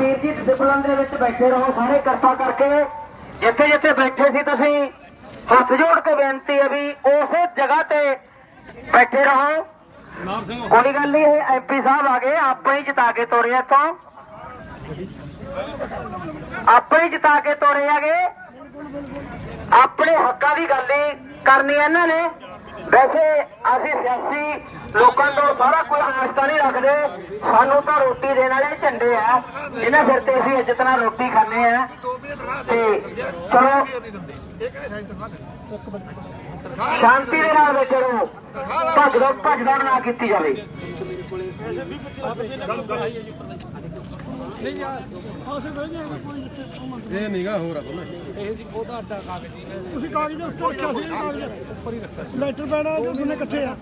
ਵੀਰ ਜੀ ਡਿਸਪਲਿਨ ਦੇ ਵਿੱਚ ਬੈਠੇ ਰਹੋ, ਸਾਰੇ ਕਿਰਪਾ ਕਰਕੇ। ਜਿੱਥੇ ਜਿੱਥੇ ਬੈਠੇ ਸੀ ਤੁਸੀਂ, ਹੱਥ ਜੋੜ ਕੇ ਬੇਨਤੀ ਹੈ ਵੀ ਉਸੇ ਜਗ੍ਹਾ ਤੇ ਬੈਠੇ ਰਹੋ। ਕੋਈ ਗੱਲ ਨਹੀਂ, ਇਹ ਐਮਪੀ ਸਾਹਿਬ ਆ ਗਏ, ਆਪਾਂ ਹੀ ਜਿਤਾ ਕੇ ਤੋਰੇ ਇੱਥੋਂ। ਆਪਾਂ ਹੀ ਜਿਤਾ ਕੇ ਤੋਰੇ ਆਗੇ ਆਪਣੇ ਹੱਕਾਂ ਦੀ ਗੱਲ ਹੀ ਕਰਨੀ ਹੈ ਇਹਨਾਂ ਨੇ। ਵੈਸੇ ਅਸੀਂ ਸਿਆਸੀ ਲੋਕਾਂ ਤੋਂ ਸਾਰਾ ਕੋਈ ਆਸਤਾ ਨਹੀਂ ਰੱਖਦੇ। ਸਾਨੂੰ ਤਾਂ ਰੋਟੀ ਦੇਣ ਵਾਲੇ ਝੰਡੇ ਆ। ਇਹਨਾਂ ਸਿਰ ਤੇ ਅਸੀਂ ਇੱਜ਼ਤ ਨਾਲ ਰੋਟੀ ਖਾਂਦੇ ਆ। ਤੇ ਚਲੋ, ਸ਼ਾਂਤੀ ਦੇ ਨਾਲ ਬੈਠੇ ਰਹੋ। ਭੱਜ ਭੱਜਦਾ ਨਾ ਕੀਤੀ ਜਾਵੇ। ਇਹ ਨੀਗਾ ਹੋਰ ਆ ਕੋਲ ਤੁਸੀਂ ਕਾਗਜ਼ ਦੇ ਉੱਤੇ ਰੱਖਿਆ ਸੀ ਇਹ ਕਾਗਜ਼ ਉੱਪਰ ਹੀ ਰੱਖਿਆ ਲੈਟਰ ਪੈਣਾ ਤੇ ਦੋਨੇ ਇਕੱਠੇ ਆ।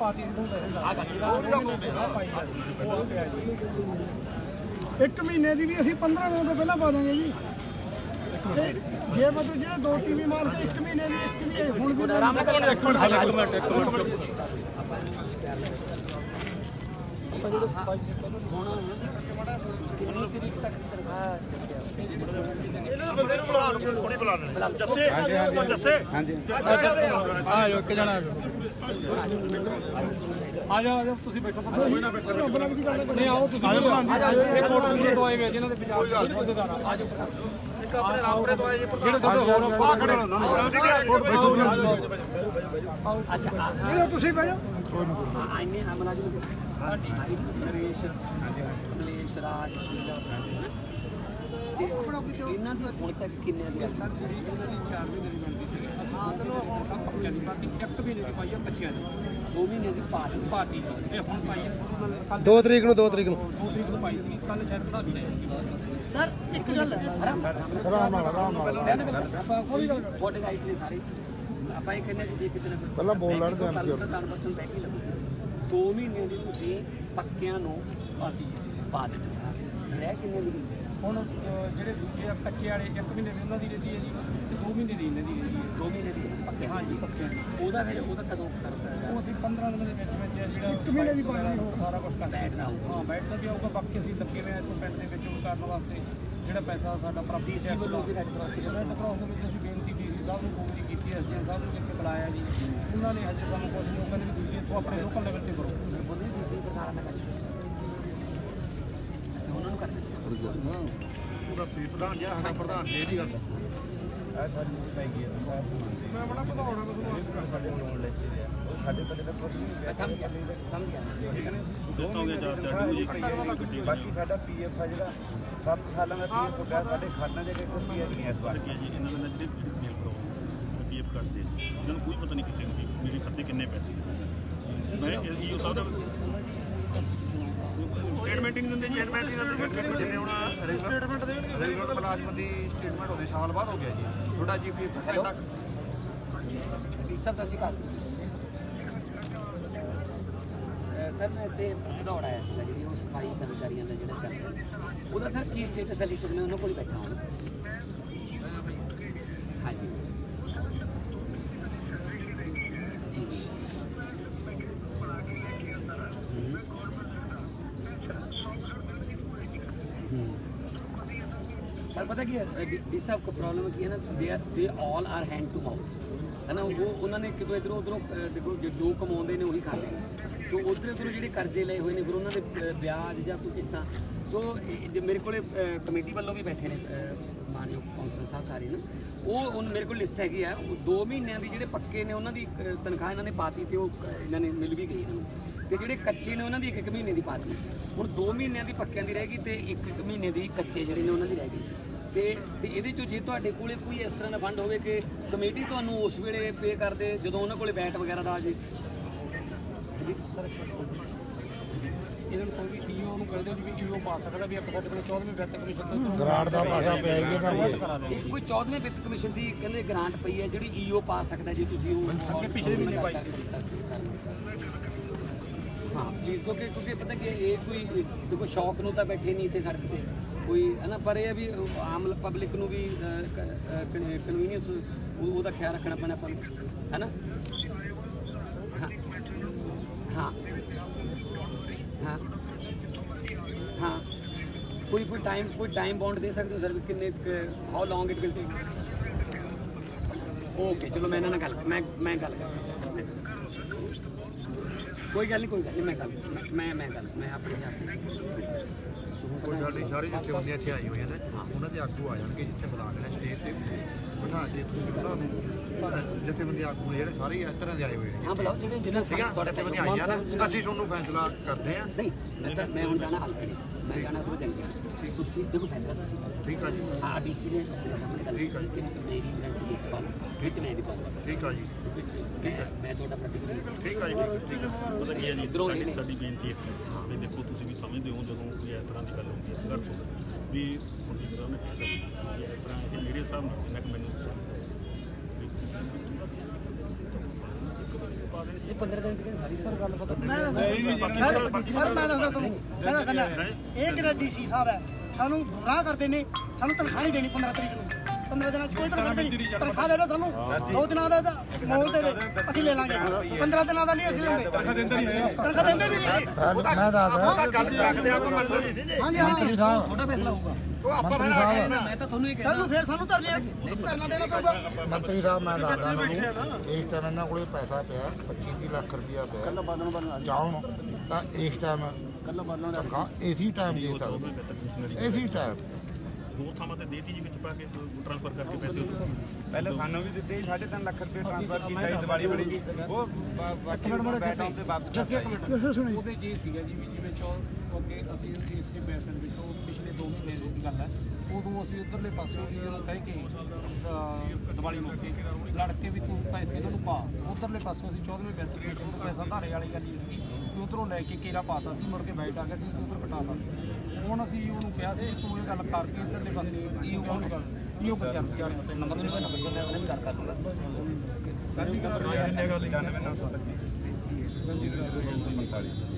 ਇੱਕ ਮਹੀਨੇ ਦੀ ਵੀ ਅਸੀਂ 15 ਦਿਨ ਤੋਂ ਪਹਿਲਾਂ ਪਾ ਦਾਂਗੇ ਜੀ। ਜੇ ਮਤਲਬ ਜਿਹੜੇ ਦੋ ਟੀਵੀ ਮਾਰ ਕੇ ਇੱਕ ਮਹੀਨੇ ਦੀ ਇੱਕ ਦੀ ਹੁਣ ਵੀ ਆਰਾਮ ਨਾਲ ਇੱਕ ਮਿੰਟ ਇੱਕ ਮਿੰਟ। ਆ ਜਾਓ ਇੱਕ ਜਣਾ ਆ ਜਾਓ ਆ ਜਾਓ ਤੁਸੀਂ ਬੈਠੋ ਨਹੀਂ ਆਓ ਤੁਸੀਂ ਆ ਜਾਓ ਇਹ ਕੋਟ ਵੀ ਦਵਾਈ ਵੇਚ ਇਹਨਾਂ ਦੇ ਪੰਜਾਬ ਦੇ ਅਹੁਦੇਦਾਰ ਆ ਜਾਓ ਆਪਣੇ ਨਾਮ ਤੇ ਦਵਾਈ ਜਿਹੜੇ ਤੁਹਾਡੇ ਹੋਰ ਆ ਖੜੇ। ਉਹਨਾਂ ਨੂੰ। ਇਹ ਤੁਸੀਂ ਬਹਿ ਜਾਓ। ਆਈਨੇ ਨਾਮ ਨਾਲ ਜੀ ਨਰੇਸ਼ ਕਮਲੇਸ਼ ਰਾਜ ਸ਼ੀਲਾ। ਤੇ ਇਹਨਾਂ ਦੀ ਹੁਣ ਤੱਕ ਕਿੰਨੇ ਦੀ ਸਰ ਜਿਹੜੀ ਇਹਨਾਂ ਦੀ 4 ਮਹੀਨੇ ਦੀ ਬਣਦੀ ਸੀ ਦੋ ਮਹੀਨੇ ਦੀ ਪੱਕਿਆਂ ਦੀ ਪਾਰਟੀ ਇੱਕ ਮਹੀਨੇ ਦੀ ਪਾਈ ਆ ਬੱਚਿਆਂ ਦੀ। ਦੋ ਮਹੀਨੇ ਦੀ ਪਾਰਟੀ ਪਾਰਟੀ ਇਹ ਹੁਣ ਪਾਈ ਹੈ ਕੱਲ 2 ਤਰੀਕ ਨੂੰ 2 ਤਰੀਕ ਨੂੰ। ਦੋ ਤਰੀਕ ਨੂੰ ਪਾਈ ਸੀ। ਕੱਲ ਸ਼ਾਇਦ ਵਧਾ ਦਿੱਤੇ ਸਰ ਇੱਕ ਗੱਲ। ਆਰਾਮ ਆਰਾਮ ਨਾਲ ਆਰਾਮ ਕੋਈ ਤੁਹਾਡੇ ਰਾਈਟ ਨੇ ਸਾਰੇ। ਆਪਾਂ ਇਹ ਕਹਿੰਦੇ ਕਿ ਜੇ ਕਿਤੇ ਨਾ ਪਹਿਲਾਂ ਬੋਲ ਲੈਣ ਤੁਹਾਨੂੰ ਬੈਂਕ ਹੀ ਲੱਗੂ ਦੋ ਮਹੀਨੇ ਦੀ ਤੁਸੀਂ ਪੱਕਿਆਂ ਨੂੰ ਪਾਰਟੀ ਪਾ ਦਿੱਤੀ ਰਹਿ ਕਿੰਨੇ ਦੀ ਹੁਣ ਜਿਹੜੇ ਦੂਜੇ ਆ ਕੱਚੇ ਵਾਲੇ ਇੱਕ ਮਹੀਨੇ ਦੀ ਉਹਨਾਂ ਦੀ ਰਹਿੰਦੀ ਹੈ ਜੀ ਤੇ ਦੋ ਮਹੀਨੇ ਦੀ ਇਹਨਾਂ ਦੀ ਰਹਿੰਦੀ ਹੈ ਦੋ ਮਹੀਨੇ ਦੀ ਪੱਕੇ ਹਾਂਜੀ ਪੱਕਿਆਂ ਦੀ ਉਹਦਾ ਫਿਰ ਉਹਦਾ ਕਦੋਂ ਕਰਦਾ ਉਹ ਅਸੀਂ 15 ਦਿਨਾਂ ਦੇ ਵਿੱਚ ਵਿੱਚ ਜਿਹੜਾ ਇੱਕ ਮਹੀਨੇ ਦੀ ਪਾਣੀ ਹੋ ਸਾਰਾ ਕੁਝ ਕਰ ਹੋਊਗਾ। ਹਾਂ ਬੈਠਦਾ ਵੀ ਆਊਗਾ ਬਾਕੀ ਅਸੀਂ ਲੱਗੇ ਹੋਏ ਆ ਇੱਥੋਂ ਪਿੰਡ ਦੇ ਵਿੱਚ ਉਹ ਕਰਨ ਵਾਸਤੇ ਜਿਹੜਾ ਪੈਸਾ ਸਾਡਾ ਪ੍ਰਾਪਤੀ DC ਵੱਲੋਂ ਵੀ Red Cross ਦੀ ਰੈੱਡ ਕਰਾਸ ਦੇ ਵਿੱਚ ਅਸੀਂ ਬੇਨਤੀ ਡੀਸੀ ਸਾਹਿਬ ਨੂੰ ਬੇਨਤੀ ਕੀਤੀ ਐਸ ਡੀ ਸਾਹਿਬ ਨੂੰ ਇੱਥੇ ਬੁਲਾਇਆ ਜੀ। ਉਹਨਾਂ ਨੇ ਹਜੇ ਸਾਨੂੰ ਕੁਝ ਨਹੀਂ ਉਹ ਕਹਿੰਦੇ ਵੀ ਤੁਸੀਂ ਇੱਥੋਂ ਆਪਣੇ ਲੋਕਲ ਲੈਵਲ ਤੇ ਕਰੋ। ਬੋਲੇ ਕਿਸੇ ਪ੍ਰਕਾਰ ਨਾਲ ਕਰ ਅੱਛਾ ਉਹਨਾਂ ਨੂੰ ਕਰਨਾ ਉਹਦਾ ਸੀ ਪ੍ਰਧਾਨ ਜੀ ਸਾਡਾ ਪ੍ਰਧਾਨ ਜੀ ਨਹੀਂ ਗੱਲ ਇਹ ਸਾਡੀ ਪੈ ਗਈ ਮੈਂ ਬੜਾ ਵਧਾਉਣਾ ਤੁਹਾਨੂੰ ਕਰ ਸਕਦੇ ਸਾਡੇ ਕੋਲ ਤਾਂ ਕੁਝ ਨਹੀਂ ਸਮਝ ਗਿਆ ਸਮਝ ਗਿਆ ਦੋਸਤਾਂ ਚਾਰ ਚਾਰ ਬਾਕੀ ਸਾਡਾ ਪੀਐਫ ਆ ਜਿਹੜਾ 7 ਸਾਲਾਂ ਦਾ ਪੀਐਫ ਹੁੰਦਾ ਸਾਡੇ ਖਾਣਾ ਦੇ ਕੋਈ ਪੀਐਫ ਨਹੀਂ ਇਸ ਵਾਰ ਜੀ ਇਹਨਾਂ ਦੇ ਜਿਹੜੇ ਮੇਲ ਕਰੋ ਪੀਐਫ ਕੱਟਦੇ ਇਹਨਾਂ ਨੂੰ ਕੋਈ ਪਤਾ ਨਹੀਂ ਕਿਸੇ ਨੂੰ ਮੇਰੇ ਖਾਤੇ ਕਿੰਨੇ ਪੈਸੇ ਮੈਂ ਇਹ ਸਭ ਦਾ ਸਟੇਟਮੈਂਟ ਹੀ ਨਹੀਂ ਦਿੰਦੇ ਜੀ ਸਟੇਟਮੈਂਟ ਜਿਵੇਂ ਹੁਣ ਸਟੇਟਮੈਂਟ ਦੇਣਗੇ ਰੈਗੂਲਰ ਮੁਲਾਜ਼ਮ ਦੀ ਸਟੇਟਮੈਂਟ ਹੋਣੀ ਸਾਲ ਬਾਅਦ ਹੋ ਗਿਆ ਜੀ। ਤੁਹਾਡਾ ਜੀ ਪੀਐਫ ਕਿੰਨਾ ਸਰ ਸਤਿ ਸ਼੍ਰੀ ਅਕਾਲ। ਅਹ ਸਰ ਮੈਂ ਇੱਥੇ ਦੌੜ ਆਇਆ ਸੀ ਜਿਹੜੀ ਉਹ ਸਫ਼ਾਈ ਕਰਮਚਾਰੀਆਂ ਦਾ ਜਿਹੜਾ ਚੱਲ ਰਿਹਾ ਉਹਦਾ ਸਰ ਕੀ ਸਟੇਟਸ ਹੈ? ਲਿਖਤ ਮੈਂ ਉਹਨਾਂ ਕੋਲ ਹੀ ਬੈਠਾ ਹਾਂ ਹਾਂਜੀ। ਪਰ ਪਤਾ ਕੀ ਹੈ ਡੀ ਸਾਹਿਬ ਕੋ ਪ੍ਰੋਬਲਮ ਕੀ ਹੈ ਨਾ they are they all are hand to mouth ਹੈ ਨਾ ਉਹ ਉਹਨਾਂ ਨੇ ਕਿਤੋਂ ਇਧਰੋਂ ਉਧਰੋਂ ਦੇਖੋ ਜੋ- ਜੋ ਕਮਾਉਂਦੇ ਨੇ ਉਹੀ ਖਾਂਦੇ ਨੇ। ਸੋ ਉਧਰ ਉਧਰੋਂ ਜਿਹੜੇ ਕਰਜ਼ੇ ਲਏ ਹੋਏ ਨੇ, ਫਿਰ ਉਹਨਾਂ ਦੇ ਵਿਆਜ ਜਾਂ ਕੋਈ ਕਿਸ਼ਤਾਂ ਸੋ ਜੇ ਮੇਰੇ ਕੋਲੇ ਕਮੇਟੀ ਵੱਲੋਂ ਵੀ ਬੈਠੇ ਨੇ ਮਾਨਯੋਗ ਕੌਂਸਲਰ ਸਾਹਿਬ ਸਾਰੇ ਨਾ। ਉਹ ਹੁਣ ਮੇਰੇ ਕੋਲ ਲਿਸਟ ਹੈਗੀ ਆ। ਉਹ 2 ਮਹੀਨਿਆਂ ਦੀ ਜਿਹੜੇ ਪੱਕੇ ਨੇ, ਉਹਨਾਂ ਦੀ ਤਨਖਾਹ ਇਹਨਾਂ ਨੇ ਪਾਤੀ ਤੇ ਉਹ ਇਹਨਾਂ ਨੇ ਮਿਲ ਵੀ ਗਈ ਇਹਨਾਂ ਨੂੰ। ਤੇ ਜਿਹੜੇ ਕੱਚੇ ਨੇ, ਉਹਨਾਂ ਦੀ ਇੱਕ ਇੱਕ ਮਹੀਨੇ ਦੀ ਪਾਤੀ। ਹੁਣ 2 ਮਹੀਨਿਆਂ ਦੀ ਪੱਕਿਆਂ ਦੀ ਰਹਿ ਗਈ ਤੇ ਇੱਕ ਇੱਕ ਮਹੀਨੇ ਦੀ ਕੱਚੇ ਜਿਹੜੇ ਨੇ, ਉਹਨਾਂ ਦੀ ਰਹਿ ਗਈ। ਸੇ ਤੇ ਇਹਦੇ ਚੋਂ ਜੇ ਤੁਹਾਡੇ ਕੋਲੇ ਕੋਈ ਇਸ ਤਰ੍ਹਾਂ ਦਾ ਫੰਡ ਹੋਵੇ ਕਿ ਕਮੇਟੀ ਤੁਹਾਨੂੰ ਉਸ ਵੇਲੇ ਪੇ ਕਰਦੇ ਜਦੋਂ ਉਹਨਾਂ ਕੋਲੇ ਬੈਟ ਵਗੈਰਾ ਦਾ ਆ ਜੇ? ਜੀ ਸਰ ਇਹਨਾਂ ਨੂੰ ਕੋਈ ਵੀ ਈਓ ਨੂੰ ਕਹਿੰਦੇ ਜੀ ਵੀ ਈਓ ਪਾ ਸਕਦਾ ਵੀ ਆਪਾਂ ਸਾਡੇ ਕੋਲ 14ਵੀਂ ਵਿੱਤ ਕਮਿਸ਼ਨ ਤੋਂ ਗ੍ਰਾਂਟ ਦਾ ਪੈਸਾ ਪਿਆ ਹੀ ਹੈ ਇੱਕ ਕੋਈ 14ਵੇਂ ਵਿੱਤ ਕਮਿਸ਼ਨ ਦੀ ਕਹਿੰਦੇ ਗ੍ਰਾਂਟ ਪਈ ਹੈ ਜਿਹੜੀ ਈਓ ਪਾ ਸਕਦਾ ਜੇ ਤੁਸੀਂ ਉਹ ਅੱਗੇ ਪਿਛਲੇ ਮਹੀਨੇ ਪਾਈ ਸੀ। ਹਾਂ ਪਲੀਜ਼ ਕਿਉਂਕਿ ਕਿਉਂਕਿ ਪਤਾ ਕਿ ਇਹ ਕੋਈ ਦੇਖੋ ਸ਼ੌਕ ਨੂੰ ਤਾਂ ਬੈਠੇ ਨਹੀਂ ਇੱਥੇ ਸੜਕ ਤੇ। ਕੋਈ, ਹੈ ਨਾ, ਪਰ ਇਹ ਹੈ ਵੀ ਆਮ ਪਬਲਿਕ ਨੂੰ ਵੀ ਕਨਵੀਨੀਅੰਸ ਉਹਦਾ ਖਿਆਲ ਰੱਖਣਾ ਪੈਣਾ ਆਪਾਂ ਨੂੰ, ਹੈ ਨਾ? ਹਾਂ। ਹਾਂ। ਹਾਂ। ਹਾਂ। ਕੋਈ ਕੋਈ ਟਾਈਮ ਕੋਈ ਟਾਈਮ ਬਾਉਂਡ ਦੇ ਸਕਦੇ ਹੋ ਸਰ ਵੀ ਕਿੰਨੇ how long it will take okay ਚਲੋ ਮੈਂ ਇਹਨਾਂ ਨਾਲ ਗੱਲ, ਮੈਂ ਮੈਂ ਗੱਲ ਕਰਦਾ ਸਰ ਕੋਈ ਗੱਲ ਨਹੀਂ ਕੋਈ ਗੱਲ ਨਹੀਂ ਮੈਂ ਗੱਲ, ਮੈਂ- ਮੈਂ ਗੱਲ, ਮੈਂ ਆਪਣੇ ਆਪ ਕੋਈ ਗੱਲ ਨਹੀਂ ਸਾਰੇ ਜਿੱਥੇ ਬੰਦੇ ਇੱਥੇ ਆਏ ਹੋਏ ਨੇ ਉਹਨਾਂ ਦੇ ਆਗੂ ਆ ਜਾਣਗੇ ਜਿੱਥੇ ਬੁਲਾ ਲੈਣਾ ਸਟੇਜ ਤੇ ਬਿਠਾ ਕੇ ਤੁਸੀਂ ਬੁਲਾ ਨੂੰ ਜਿੱਥੇ ਬੰਦੇ ਆਗੂ ਨੇ ਜਿਹੜੇ ਸਾਰੇ ਹੀ ਇਸ ਤਰ੍ਹਾਂ ਦੇ ਆਏ ਹੋਏ ਨੇ। ਹਾਂ ਬੁਲਾਓ ਜਿਹੜੇ ਠੀਕ ਆ? ਤੁਹਾਡੇ ਬੰਦੇ ਆਈਆਂ ਨੇ ਅਸੀਂ ਤੁਹਾਨੂੰ ਫੈਸਲਾ ਕਰਦੇ ਆ ਨਹੀਂ ਮੈਂ ਹੁਣ ਜਾਣਾ ਹਲਕਾ। ਮੈਂ ਜਾਣਾ ਤੋਂ ਜੰਗਿਆ ਤੁਸੀਂ ਦੇਖੋ ਫੈਸਲਾ ਤੁਸੀਂ ਕਰੋ ਠੀਕ ਆ ਜੀ। ਆ ਡੀਸੀ ਨੇ ਆਪਣੇ ਸਾਹਮਣੇ ਗੱਲ ਠੀਕ ਆ ਜੀ। ਕੀਤੀ ਕਿ ਮੇਰੀ ਗਰੰਟੀ ਵਿੱਚ ਪਾਓ ਵਿੱਚ ਮੈਂ ਵੀ ਪਾਉਂਗਾ। ਠੀਕ ਆ ਜੀ। ਮੈਂ ਮੈਂ ਤੁਹਾਡਾ ਪ੍ਰਤੀਕਿਰਿਆ ਠੀਕ ਆ ਜੀ। ਠੀਕ ਆ ਪਤਾ ਕੀ ਹੈ ਜੀ ਇੱਧਰੋਂ ਸਾਡੀ ਸਾਡੀ ਬੇਨਤੀ ਇੱਕ ਹੈ। ਵੀ ਦੇਖੋ ਤੁਸੀਂ ਵੀ ਸਮਝਦੇ ਹੋ ਜਦੋਂ ਕੋਈ ਇਸ ਤਰ੍ਹਾਂ ਦੀ ਗੱਲ ਹੁੰਦੀ ਹੈ ਸੰਘਰਸ਼ ਹੁੰਦਾ ਹੈ, ਵੀ ਕੁਲਦੀਪ ਸਾਹਿਬ ਨੇ ਕਿਹਾ ਕਿ ਇਸ ਤਰ੍ਹਾਂ ਇਹ ਮੇਰੇ ਹਿਸਾਬ ਨਾਲ ਜਿੰਨਾ ਕਿ ਮੈਨੂੰ ਇਹ 15 ਦਿਨ ਚ ਕਹਿੰਦੇ ਸਾਰੀ ਸਰ ਗੱਲ ਪਤਾ ਮੈਂ ਦੱਸਦਾ ਸਰ ਸਰ ਮੈਂ ਦੱਸਦਾ ਤੁਹਾਨੂੰ ਮੈਂ ਦੱਸਦਾ ਇਹ ਕਿਹੜਾ ਡੀਸੀ ਸਾਹਿਬ ਹੈ ਸਾਨੂੰ ਗੁੰਮਰਾਹ ਕਰਦੇ ਨੇ ਸਾਨੂੰ ਤਨਖਾਹ ਨਹੀਂ ਦੇਣੀ 15 ਤਰੀਕ ਨੂੰ 15 ਦਿਨਾਂ ਚ ਕੋਈ ਤਨਖਾਹ ਨਹੀਂ ਦੇਣੀ ਤਨਖਾਹ ਦੇਵੇ ਸਾਨੂੰ ਦੋ ਦਿਨਾਂ ਦਾ ਮੋਲ ਦੇ ਦੇ ਅਸੀਂ ਲੈ ਲਾਂਗੇ 15 ਦਿਨਾਂ ਦਾ ਨਹੀਂ ਅਸੀਂ ਲੈਂਦੇ ਤਨਖਾਹ ਦਿੰਦੇ ਨਹੀਂ ਤਨਖਾਹ ਦਿੰਦੇ ਨਹੀਂ ਮੈਂ ਦੱਸਦਾ ਗੱਲ ਰੱਖਦੇ ਆਪਾਂ ਮੰਨ ਲਓ ਨਹੀਂ ਹਾਂਜੀ ਹਾਂ ਮੰਤਰੀ ਸਾਹਿਬ ਤੁਹਾਡਾ ਫੈਸਲਾ ਹੋਊਗਾ ਉਹ ਆਪਾਂ ਮੰਤਰੀ ਸਾਹਿਬ। ਮੈਂ ਤਾਂ ਤੁਹਾਨੂੰ ਇਹ ਕਹਿਣਾ ਕੱਲ ਨੂੰ ਫੇਰ ਸਾਨੂੰ ਧਰਨੇ ਧਰਨਾ ਦੇਣਾ ਪਊਗਾ। ਮੰਤਰੀ ਸਾਹਿਬ ਮੈਂ ਦੱਸਦਾ ਤੁਹਾਨੂੰ ਇਸ ਟਾਈਮ ਇਹਨਾਂ ਕੋਲੇ ਪੈਸਾ ਪਿਆ 25 ਲੱਖ ਰੁਪਇਆ ਪਿਆ। ਚਾਹਣ ਤਾਂ ਇਸ ਟਾਈਮ ਤਨਖਾਹ ਇਸੀ ਟਾਈਮ ਦੇ ਸਕਦੇ। ਇਸੀ ਟਾਈਮ ਦੋ ਥਾਵਾਂ ਤੇ ਦੇਤੀ ਜੀ ਵਿੱਚ ਪਾ ਕੇ ਟ੍ਰਾਂਸਫਰ ਕਰਕੇ ਪੈਸੇ। ਪਹਿਲਾਂ ਸਾਨੂੰ ਵੀ ਦਿੱਤੇ 3.5 ਲੱਖ ਰੁਪਏ ਟ੍ਰਾਂਸਫਰ ਕੀਤਾ ਸੀ ਦਿਵਾਲੀ ਬੜੀ ਉਹ ਬਾਕੀ ਬੈਠਾ ਉੱਤੇ ਵਾਪਸ ਕਰ ਦਿੱਤਾ ਉਹਦੇ ਜੀ ਸੀਗਾ ਜੀ ਵੀ ਜਿਵੇਂ ਕਿ ਅਸੀਂ ਇਸੇ ਬੈਸਨ ਵਿੱਚੋਂ ਪਿਛਲੇ 2 ਮਹੀਨੇ ਦੀ ਗੱਲ ਹੈ ਉਦੋਂ ਅਸੀਂ ਉਧਰਲੇ ਪਾਸੇ ਵੀ ਜਦੋਂ ਕਹਿ ਕੇ ਦਿਵਾਲੀ ਮੌਕੇ ਲੜ ਕੇ ਵੀ ਤੂੰ ਪੈਸੇ ਇਹਨਾਂ ਨੂੰ ਪਾ ਉਧਰਲੇ ਪਾਸੋਂ ਅਸੀਂ 14ਵੇਂ ਬੈਂਚ ਦੇ ਵਿੱਚ ਪੈਸਾ ਧਾਰੇ ਵਾਲੀ ਗੱਲ ਹੀ ਕਿ ਉਧਰੋਂ ਲੈ ਕੇ ਕੇਲਾ ਪਾਤਾ ਸੀ ਮੁੜ ਕੇ ਬੈਠ ਆ ਗਿਆ ਸੀ ਉਧਰ ਪਟਾਤਾ ਹੁਣ ਅਸੀਂ ਉਹਨੂੰ ਕਿਹਾ ਸੀ ਤੂੰ ਇਹ ਗੱਲ ਕਰਕੇ ਇਧਰਲੇ ਪਾਸੇ ਈਓ ਗੱਲ ਈਓ ਪੰਜਾਬ ਸੀ ਵਾਲੇ ਨੰਬਰ ਦੇ ਨੰਬਰ ਦੇ ਉਹਨੇ ਕਰ ਕਰ ਲੂਗਾ ਕਰ ਵੀ ਗੱਲ 99 925 0 0 45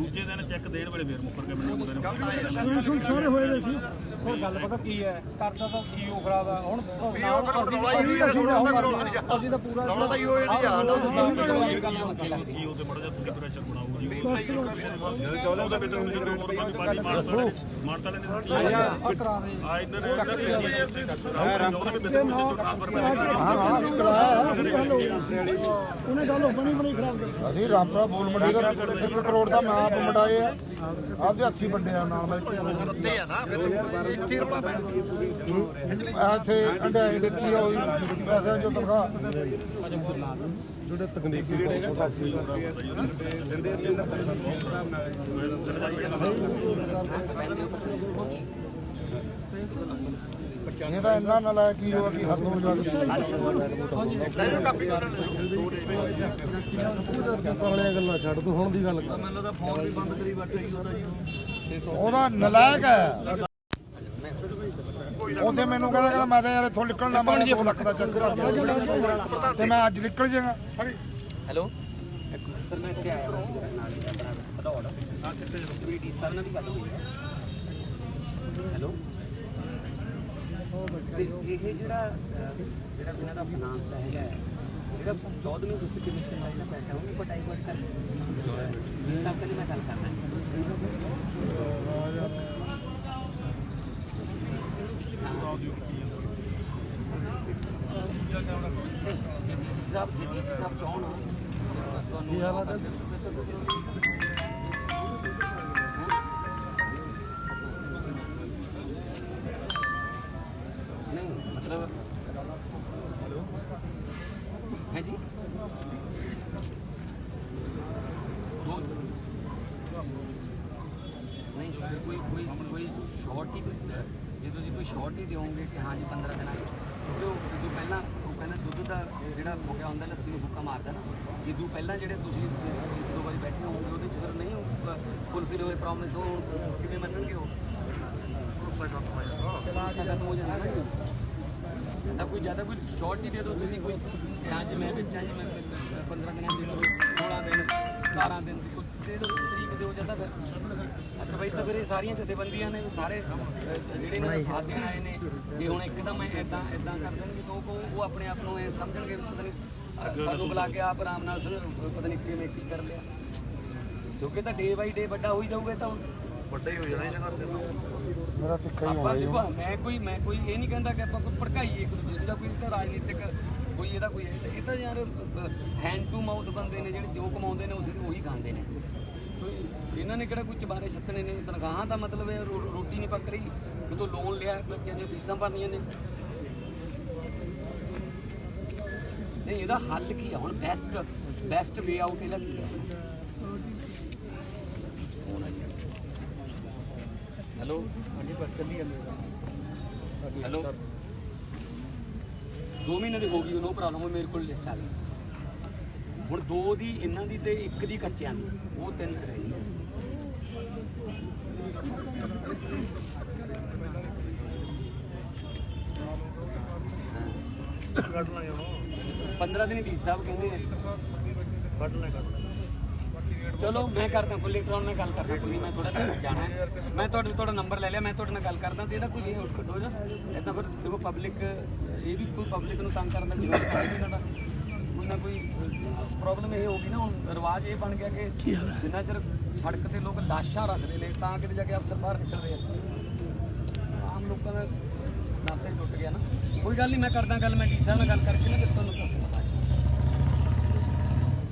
ਦੂਜੇ ਦਿਨ ਚੈੱਕ ਦੇਣ ਵੇਲੇ ਫੇਰ ਮੁੱਕਰ ਕੇ ਮੈਨੂੰ ਮੁੰਡੇ ਨੇ ਸਾਨ ਸੁਣ ਸਾਰੇ ਹੋਏ ਨੇ ਸੀ। ਸੋ ਗੱਲ ਪਤਾ ਕੀ ਹੈ? ਕਰਦਾ ਤਾਂ ਕੀ ਉਹ ਖਰਾਬ ਆ? ਹੁਣ। ਅਸੀਂ ਤਾਂ ਪੂਰਾ ਰੌਲਾ ਤਾਂ ਇਹੋ ਹੀ ਨਹੀਂ ਜਾ ਕੀ ਉਹਦੇ ਬਣਾਓ ਜੀ ਉਹਨੇ ਗੱਲ ਬਣੀ ਬਣੀ ਖਰਾਬ ਕਰ ਅਸੀਂ ਰਾਮਪੁਰਾ ਬੋਲ ਮੰਡੀ ਦਾ 1 ਕਰੋੜ ਦਾ ਮੈਂ ਆਪ ਵੰਡਾਏ ਆ। ਆਪਦੇ ਹੱਥੀ ਵੰਡੇ ਆ ਨਾਲ ਮੈਂ ਉੱਤੇ ਆ ਨਾ ਇੱਥੇ ਰੌਲਾ ਪੈ ਆ ਇੱਥੇ ਅੰਡਾਈ ਦਿੱਤੀ ਉਹੀ ਪੈਸੇ ਜੋ ਤਨਖਾਹ। ਇਹ ਤਾਂ ਇੰਨਾ ਨਲਾਇਕ ਹੀ ਕਿ ਹੱਦ ਹੋ ਜਾਂਦੀ ਲੈ ਕਾਪੀ ਕਰ ਵਾਲੀਆਂ ਗੱਲਾਂ ਛੱਡ ਤੂੰ ਹੁਣ ਦੀ ਗੱਲ ਕਰ ਮੈਨੂੰ ਤਾਂ ਫੋਨ ਵੀ ਬੰਦ ਕਰੀ ਬੈਠਾ ਹੀ ਉਹਦਾ ਨਲਾਇਕ ਹੈ। ਉਹਦੇ ਮੈਨੂੰ ਕਹਿੰਦਾ ਕਹਿੰਦਾ ਮੈਂ ਤਾਂ ਯਾਰ ਇੱਥੋਂ ਨਿਕਲਣਾ ਮੈਂ 2 ਲੱਖ ਦਾ ਚੱਕ ਭਰ ਗਿਆ ਤੇ ਮੈਂ ਅੱਜ ਨਿਕਲ ਜਾਗਾ ਹੈਲੋ? ਸਰ ਮੈਂ ਇੱਥੇ ਆਇਆ ਹੋਇਆ ਸੀ ਨਾਲ ਹੀ ਆਪਣਾ ਭਦੌੜ ਆ ਕਿਤੇ ਡੀ ਸਰ ਨਾਲ ਵੀ ਗੱਲ ਹੋਈ ਹੈ ਹੈਲੋ? ਤੇ ਇਹ ਜਿਹੜਾ ਜਿਹੜਾ ਇਹਨਾਂ ਦਾ ਫਾਈਨਾਂਸ ਦਾ ਹੈਗਾ ਜਿਹੜਾ 14ਵੀਂ ਗੁੱਟ ਕਮਿਸ਼ਨ ਦਾ ਜਿਹੜਾ ਪੈਸਾ ਉਹਨੂੰ ਕੋ ਡਾਈਵਰਟ ਕਰ ਸਾਹਿਬ ਨਾਲ ਮੈਂ ਗੱਲ ਕਰਨਾ ਹੈ ਡੀ ਸਾਹਿਬ ਜੀ ਡੀ ਸਾਹਿਬ ਚਾਹਣ ਨਹੀਂ ਕੋਈ ਕੋਈ ਕੋਈ ਸ਼ਾਰਟ ਹੀ ਜੇ ਤੁਸੀਂ ਕੋਈ ਸ਼ਾਰਟ ਹੀ ਦਿਓਗੇ ਕਿ ਹਾਂ ਜੀ 15 ਦਿਨਾਂ ਕਿਉਂਕਿ ਉਹ ਜਦੋਂ ਪਹਿਲਾਂ ਉਹ ਕਹਿੰਦਾ ਦੁੱਧ ਦਾ ਜਿਹੜਾ ਹੋ ਹੁੰਦਾ ਲੱਸੀ ਨੂੰ ਹੁੱਕਾ ਮਾਰਦਾ ਨਾ ਜਦੋਂ ਪਹਿਲਾਂ ਜਿਹੜੇ ਤੁਸੀਂ ਇੱਕ ਦੋ ਵਾਰੀ ਬੈਠੇ ਹੋਗੇ ਉਹਦੇ ਚ ਫਿਰ ਨਹੀਂ ਫੁੱਲਫਿਲ ਹੋਏ ਪ੍ਰੋਮਿਸ ਉਹ ਕਿਵੇਂ ਮੰਨਣਗੇ ਉਹ? ਚਲਾ ਖਤਮ ਹੋ ਜਾਂਦਾ ਨਾ ਤਾਂ ਕੋਈ ਜ਼ਿਆਦਾ ਕੋਈ ਸ਼ਾਰਟ ਹੀ ਦੇ ਦਿਓ ਤੁਸੀਂ ਕੋਈ ਕਿ ਮੈਂ ਬੱਚਾ ਜੀ ਮੈਂ 15 ਦਿਨਾਂ ਚ 16 ਦਿਨ 17 ਦਿਨ ਦੇ ਦਿਓ, ਤਰੀਕ ਦਿਓ ਜਾਂਦਾ ਫਿਰ। ਅੱਛਾ ਬਈ ਤਾਂ ਫਿਰ ਇਹ ਸਾਰੀਆਂ ਜਥੇਬੰਦੀਆਂ ਨੇ ਸਾਰੇ ਅਹ, ਜਿਹੜੇ ਇਹਨਾਂ ਦਾ ਸਾਥ ਦੇਣ ਆਏ ਨੇ ਜੇ ਹੁਣ ਇੱਕਦਮ ਇਦਾਂ ਇਦਾਂ ਕਰ ਦੇਣਗੇ ਤਾਂ ਉਹ ਉਹ ਆਪਣੇ ਆਪ ਨੂੰ ਇਹ ਸਮਝਣਗੇ ਵੀ ਪਤਾ ਨਹੀਂ ਅਹ, ਸਾਨੂੰ ਬੁਲਾ ਕੇ ਆਪ ਆਰਾਮ ਨਾਲ ਪਤਾ ਨਹੀਂ ਕਿਵੇਂ ਕੀ ਕਰ ਲਿਆ। ਕਿਉਂਕਿ ਤਾਂ ਡੇ ਬਾਈ ਡੇ ਵੱਡਾ ਹੋਈ ਜਾਊਗਾ ਇਹ ਤਾਂ ਵੱਡਾ ਹੀ ਹੋ ਜਾਣਾ ਇਹਨਾਂ ਘਰ ਮੇਰਾ ਤਿੱਖਾ ਹੀ ਆਪਾਂ ਦੇਖੋ ਮੈਂ ਕੋਈ ਮੈਂ ਕੋਈ ਇਹ ਨਹੀਂ ਕਹਿੰਦਾ ਕਿ ਆਪਾਂ ਕੋਈ ਭੜਕਾਈਏ ਇੱਕ ਦੂਜੇ ਕੋਈ ਇਹਦਾ ਰਾਜਨੀਤਿਕ ਕੋਈ ਇਹਦਾ ਕੋਈ ਇਹ ਤਾਂ ਯਾਰ ਹੈਂਡ ਟੂ ਮਾਊਥ ਬੰਦੇ ਨੇ ਜਿਹੜੇ ਜੋ ਕਮਾਉਂਦੇ ਨੇ ਉਸੇ ਉਹੀ ਖਾਂਦੇ ਨੇ। ਸੋ ਇਹਨਾਂ ਨੇ ਕਿਹੜਾ ਕੋਈ ਚਬਾਰੇ ਛੱਤਣੇ ਨੇ? ਤਨਖਾਹਾਂ ਦਾ ਮਤਲਬ ਹੈ ਰੋਟੀ ਨਹੀਂ ਪੱਕ ਰਹੀ ਲੋਨ ਲਿਆ ਬੱਚਿਆਂ ਦੀਆਂ ਫੀਸਾਂ ਭਰਨੀਆਂ ਨੇ। ਨਹੀਂ ਇਹਦਾ ਹੱਲ ਕੀ ਹੈ ਹੁਣ ਬੈਸਟ ਬੈਸਟ ਵੇ ਆਊਟ ਇਹਦਾ ਕੀ ਹੈ ਹੈਲੋ ਹਾਂਜੀ ਪਰ ਚੱਲੀ ਜਾਂਦੇ ਹੈਲੋ ਦੋ ਮਹੀਨੇ ਦੀ ਹੋ ਗਈ ਨੋ ਪ੍ਰੋਬਲਮ ਮੇਰੇ ਕੋਲ ਲਿਸਟ ਆ ਗਈ। ਹੁਣ ਦੋ ਦੀ ਇਹਨਾਂ ਦੀ ਤੇ ਇੱਕ ਦੀ ਕੱਚਿਆਂ ਦੀ ਉਹ ਤਿੰਨ ਰਹਿ ਗਈਆਂ। ਕੱਢ ਲਾਂਗੇ ਹੁਣ 15 ਦਿਨ ਡੀ ਸਾਹਿਬ ਕਹਿੰਦੇ ਕੱਢ ਲੈ ਕੱਢ ਲੈ। ਚਲੋ ਮੈਂ ਕਰਦਾ ਕੋਈ ਇਲੈਕਟ੍ਰੋਨ ਨਾਲ ਗੱਲ ਕਰਦਾ ਨਹੀਂ ਮੈਂ ਥੋੜਾ ਜਾਣਾ ਹੈ। ਮੈਂ ਤੁਹਾਡੇ ਤੁਹਾਡਾ ਨੰਬਰ ਲੈ ਲਿਆ ਮੈਂ ਤੁਹਾਡੇ ਨਾਲ ਗੱਲ ਕਰਦਾ ਤੇ ਇਹਦਾ ਕੋਈ ਇਹ ਉਟਕਟ ਹੋ ਜਾ ਇਦਾਂ ਫਿਰ ਦੇਖੋ ਪਬਲਿਕ ਇਹ ਵੀ ਕੋਈ ਪਬਲਿਕ ਨੂੰ ਤੰਗ ਕਰਨ ਦਾ ਕੋਈ ਹੈ ਨਹੀਂ ਦਾ ਕੋਈ ਨਾ ਕੋਈ ਪ੍ਰੋਬਲਮ ਇਹ ਹੋਗੀ ਨਾ ਹੁਣ ਰਿਵਾਜ ਇਹ ਬਣ ਗਿਆ ਕਿ ਜਿੰਨਾ ਚਿਰ ਸੜਕ ਤੇ ਲੋਕ ਲਾਸ਼ਾਂ ਰੱਖਦੇ ਨੇ ਤਾਂ ਕਿਤੇ ਜਾ ਕੇ ਅਫਸਰ ਬਾਹਰ ਨਿਕਲਦੇ ਆ। ਆਮ ਲੋਕਾਂ ਦਾ ਨਾਤਾ ਹੀ ਟੁੱਟ ਗਿਆ ਨਾ। ਕੋਈ ਗੱਲ ਨਹੀਂ ਮੈਂ ਕਰਦਾ ਗੱਲ ਮੈਂ ਡੀ ਸਾਹਿਬ ਨਾਲ ਗੱਲ ਕਰਕੇ ਨਾ ਫਿਰ ਤੁਹਾਨੂੰ ਦੱਸੂਗਾ ਬਾਅਦ 'ਚ।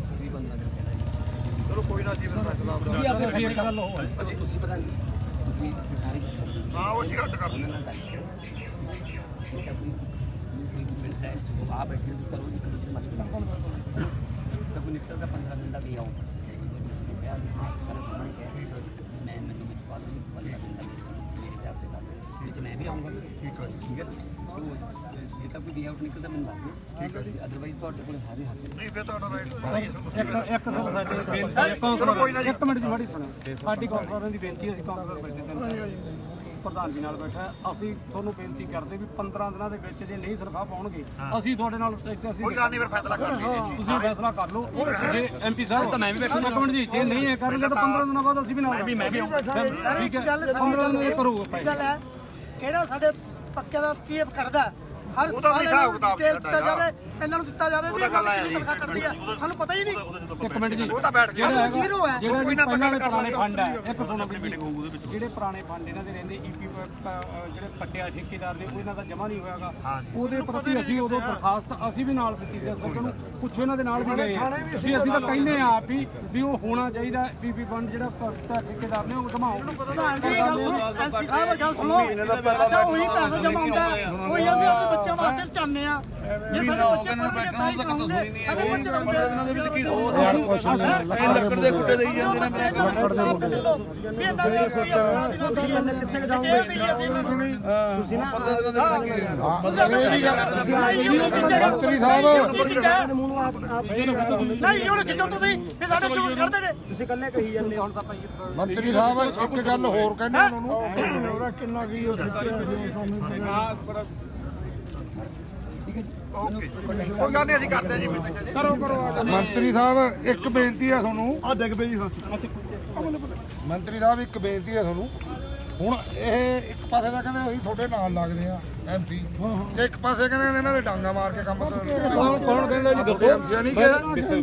ਇਹ ਵੀ ਬੰਦਾ ਦਿਲ ਕਹਿੰਦਾ ਜੀ ਚਲੋ ਕੋਈ ਨਾ ਜੀ ਫਿਰ ਫੈਸਲਾ ਆਪਣਾ। ਤੁਸੀਂ ਆਪਣੇ ਫੈਸਲੇ ਕਰ ਲਓ ਤੁਸੀਂ ਪਤਾ ਨਹੀਂ ਤੁਸੀਂ ਸਾਰੀ ਹਾਂ ਉਹ ਜੀ ਹੱਟ ਕਰ ਨਾਲ ਗੱਲ ਕਰੋ। ਠੀਕ ਹੈ ਕੋਈ ਮਿੰਟ ਹੈ ਉਹ ਆ ਬੈਠੇ ਤੁਸੀਂ ਕਰੋ ਜੀ ਕਦੋਂ ਮਤ ਤਾਂ ਕੋਈ ਨਿਕਲਦਾ 15 ਮਿੰਟ ਦਾ ਵੀ ਆਉਂ ਇਸ ਨੇ ਪਿਆ ਵੀ ਹਾਂ ਕਰ ਮੈਂ ਕਹਿ ਮੈਂ ਮੈਨੂੰ ਵਿੱਚ ਪਾ ਦੂੰ 15 ਮਿੰਟ ਦਾ ਮੇਰੇ ਪਿਆਰ ਤੇ ਕਰ ਵਿੱਚ ਮੈਂ ਵੀ ਆਉਂਗਾ। ਠੀਕ ਹੈ ਠੀਕ ਹੈ ਜੇ ਤਾਂ ਕੋਈ ਵੀ ਆਊਟ ਨਿਕਲਦਾ ਮੈਨੂੰ ਦੱਸ ਠੀਕ ਹੈ ਜੀ। ਅਦਰਵਾਈਜ਼ ਤੁਹਾਡੇ ਕੋਲ ਹੈ ਨਹੀਂ ਹੱਥ ਨਹੀਂ ਫਿਰ ਤੁਹਾਡਾ ਰਾਈਟ ਇੱਕ ਇੱਕ ਸਰ ਸਾਡੇ ਬੇਨਤੀ ਇੱਕ ਮਿੰਟ ਦੀ ਮਾੜੀ ਸੁਣੋ। ਸਾਡੀ ਕਾਉਂਸਲਰਾਂ ਦੀ ਬੇਨਤੀ ਅਸੀਂ ਕਾਉਂਸਲਰ ਬੈਠੇ ਤੇ ਪ੍ਰਧਾਨ ਜੀ ਨਾਲ ਬੈਠਾ ਅਸੀਂ ਤੁਹਾਨੂੰ ਬੇਨਤੀ ਕਰਦੇ ਵੀ 15 ਦਿਨਾਂ ਦੇ ਵਿੱਚ ਜੇ ਨਹੀਂ ਤਨਖਾਹ ਪਾਉਣਗੇ ਅਸੀਂ ਤੁਹਾਡੇ ਨਾਲ ਅਸੀਂ ਕੋਈ ਗੱਲ ਨਹੀਂ ਫਿਰ ਫੈਸਲਾ ਕਰ ਲਈਏ ਤੁਸੀਂ ਫੈਸਲਾ ਕਰ ਲਓ। ਜੇ ਐਮਪੀ ਸਾਹਿਬ ਤਾਂ ਮੈਂ ਵੀ ਬੈਠੂਗਾ ਇੱਕ ਮਿੰਟ ਜੀ ਜੇ ਨਹੀਂ ਇਹ ਕਰਨਗੇ ਤਾਂ 15 ਦਿਨਾਂ ਬਾਅਦ ਅਸੀਂ ਵੀ ਨਾਲ ਮੈਂ ਵੀ ਮੈਂ ਵੀ ਠੀਕ ਹੈ। ਗੱਲ 15 ਦਿਨ ਕਰੋ ਇੱਕ ਗੱਲ ਹੈ ਕਿਹੜਾ ਸਾਡੇ ਪੱਕੇ ਦਾ ਪੀਐਫ ਕੱਢਦਾ ਹਰ ਸਾਲ ਇਹਨਾਂ ਨੂੰ ਦਿੱਤਾ ਜਾਵੇ ਇਹਨਾਂ ਨੂੰ ਦਿੱਤਾ ਜਾਵੇ ਵੀ ਇਹਨਾਂ ਦੀ ਕਿੰਨੀ ਤਨਖਾਹ ਕੱਢਦੀ ਆ। ਸਾਨੂੰ ਪਤਾ ਹੀ ਨਹੀਂ। ਇੱਕ ਮਿੰਟ ਜੀ। ਉਹ ਤਾਂ ਬੈਠ ਗਿਆ। ਜਿਹੜਾ ਜ਼ੀਰੋ ਹੈ। ਜਿਹੜਾ ਕੋਈ ਵੀ ਪਹਿਲਾਂ ਵਾਲੇ ਪੁਰਾਣੇ ਫੰਡ ਹੈ। ਇੱਕ ਸੁਣੋ ਮੀਟਿੰਗ ਹੋਊ ਉਹਦੇ ਵਿੱਚ। ਜਿਹੜੇ ਪੁਰਾਣੇ ਫੰਡ ਇਹਨਾਂ ਦੇ ਰਹਿੰਦੇ ਈਪੀ ਜਿਹੜੇ ਪੱਟਿਆ ਠੇਕੇਦਾਰ ਦੇ ਉਹ ਇਹਨਾਂ ਦਾ ਜਮਾ ਨਹੀਂ ਹੋਇਆਗਾ। ਉਹਦੇ ਪ੍ਰਤੀ ਅਸੀਂ ਉਦੋਂ ਦਰਖਾਸਤ ਅਸੀਂ ਵੀ ਨਾਲ ਦਿੱਤੀ ਸੀ। ਅਸਲ ਨੂੰ ਪੁੱਛੋ ਇਹਨਾਂ ਦੇ ਨਾਲ ਵੀ ਗਏ ਆ। ਵੀ ਅਸੀਂ ਤਾਂ ਕਹਿੰਦੇ ਆ ਵੀ ਵੀ ਉਹ ਹੋਣਾ ਚਾਹੀਦਾ। ਪੀਪੀ ਫੰਡ ਜਿਹੜਾ ਪੱਟਿਆ ਠੇਕੇਦਾਰ ਨੇ ਉਹ ਜਮਾਓ ਪ੍ਰਧਾਨ ਜੀ ਗੱਲ ਸੁਣੋ। ਐਮਸੀ ਸਾਹਿਬ ਗੱਲ ਸੁਣੋ। ਸਾਡਾ ਉਹੀ ਪੈਸਾ ਜਮਾ ਹੁੰਦਾ ਉਹੀ ਅਸੀਂ ਆਪਣੇ ਬੱਚਿਆਂ ਵਾਸਤੇ ਚਾਹੁੰਦੇ ਆ। ਜੇ ਸਾਡੇ ਬੱਚੇ ਪੜ੍ਹਨਗੇ ਤਾਂ ਹੀ ਕਹਾਂਗੇ ਸਾਡੇ ਬੱਚੇ ਤਾਂ ਦੇ ਕੀ ਲੱਕੜ ਦੇ ਮੁੱਦੇ ਦੇ ਲੱਕੜ ਦੇ ਮੁੱਦੇ ਚੱਲੋ ਵੀ ਇਹਨਾਂ ਦੇ ਕੀ ਆਪਣਾ ਦਿਨਾਂ ਤੁਸੀਂ ਕਿੱਥੇ ਜਾਓਗੇ ਤੁਸੀਂ ਨਾ ਮੰਤਰੀ ਸਾਹਿਬ ਨਹੀਂ ਉਹਨੇ ਕਿਹਾ ਤੁਸੀਂ। ਵੀ ਸਾਡੇ ਜੂਸ ਕੱਢ ਦੇਗੇ ਤੁਸੀਂ ਕੱਲੇ ਕਹੀ ਜਾਂਦੇ ਹੁਣ ਤਾਂ ਭਾਈ ਮੰਤਰੀ ਸਾਹਿਬ ਇੱਕ ਗੱਲ ਹੋਰ ਕਹਿੰਦੇ ਉਹਨਾਂ ਨੂੰ। ਓਕੇ ਕੋਈ ਗੱਲ ਨਹੀਂ ਅਸੀਂ ਕਰਦੇ ਹਾਂ ਜੀ meeting ਜੀ। ਮੰਤਰੀ ਸਾਹਿਬ ਇੱਕ ਬੇਨਤੀ ਹੈ ਤੁਹਾਨੂੰ। ਆ ਡਿੱਗ ਪਈ ਮੰਤਰੀ ਸਾਹਿਬ ਇੱਕ ਬੇਨਤੀ ਹੈ ਤੁਹਾਨੂੰ। ਹੁਣ ਇਹ ਇੱਕ ਪਾਸੇ ਤਾਂ ਕਹਿੰਦੇ ਅਸੀਂ ਤੁਹਾਡੇ ਨਾਲ ਲੱਗਦੇ ਆ ਐਮਪੀ ਤੇ ਇੱਕ ਪਾਸੇ ਕਹਿੰਦੇ ਇਹਨਾਂ ਦੇ ਡਾਂਗਾ ਮਾਰ ਕੇ ਕੰਮ ਕੌਣ ਕੌਣ ਕਹਿੰਦਾ ਜੀ ਦੱਸੋ। ਯਾਨੀ ਕਿ